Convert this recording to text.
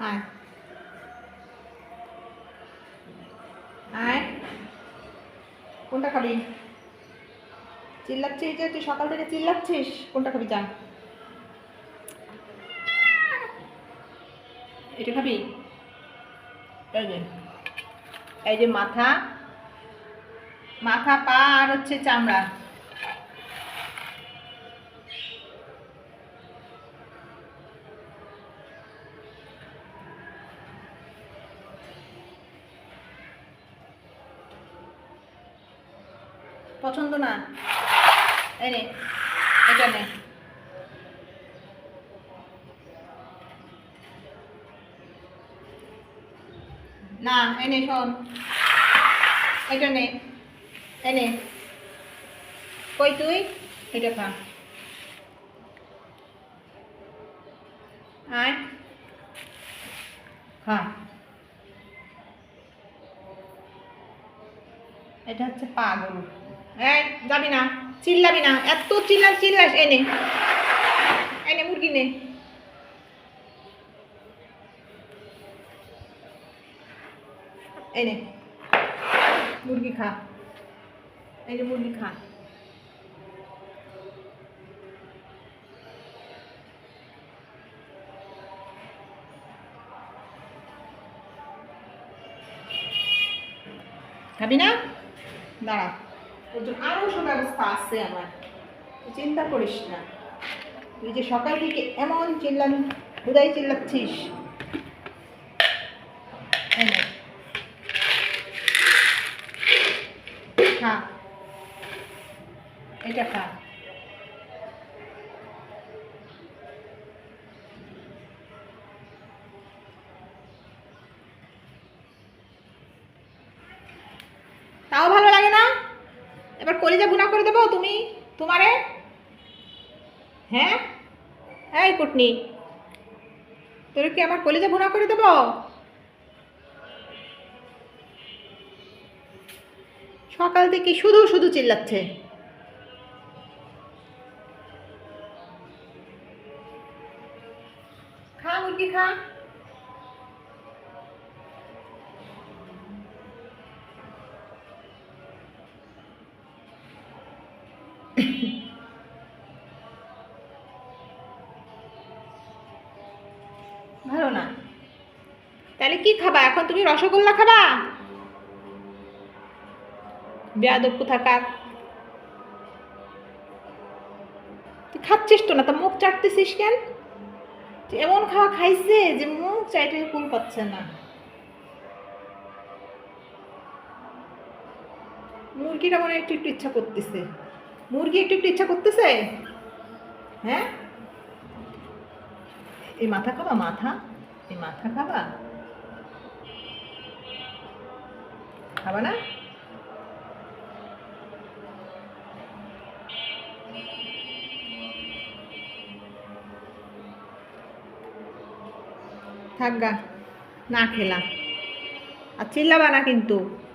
আয় আয় কোনটা খাবি? চিল্লাচ্ছিস যে তুই সকাল থেকে চিল্লাচ্ছিস? কোনটা খাবি যা। এটা খাবি? এই যে। এই যে মাথা। মাথা পা আর হচ্ছে চামড়া। পছন্দ না? এই নে, এটা নে। না এনে শোন। এটা নে এনে কই তুই? এটা খা। আয়। খা। এটা হচ্ছে পা গরু এই, যাবি না, চিল্লাবি না, এত চিল্লা, চিল্লাস এনে এনে মুরগি নে। এনে মুরগি খা। এই যে মুরগি খা। খাবি না? দাঁড়া। ওর জন্য আরও সুব্যবস্থা আছে আমার। চিন্তা করিস না। তুই যে সকাল থেকে এমন চিল্লান হুদাই চিল্লাচ্ছিস। খা। এটা খা তাও ভালো লাগে না এবার কলিজা ভুনা করে দেবো, তুমি? তোমারে? হ্যাঁ? এই কুটনি, তোর কি আমার কলিজা ভুনা করে দেবো? সকাল থেকে শুধু শুধু চিল্লাচ্ছে। খা মুরগি, খা। ভালো না। তাহলে কি খাবা? এখন তুমি রসগোল্লা খাবা? বেয়াদব কোথাকার। তুই খাচ্ছিস তো না? তা মুখ চাটতেছিস কেন? এমন খাওয়া খাইছে যে মুখ চাইতে কুল পাচ্ছে না। মুরগিটা মনে একটু একটু ইচ্ছা করতেছে। মুরগি একটু একটু ইচ্ছা করতেছে? হ্যাঁ? এই মাথা খাবা, মাথা? এই মাথা খাবা? খাবা না? থাক না খেলাম। আর চিল্লাবা না কিন্তু।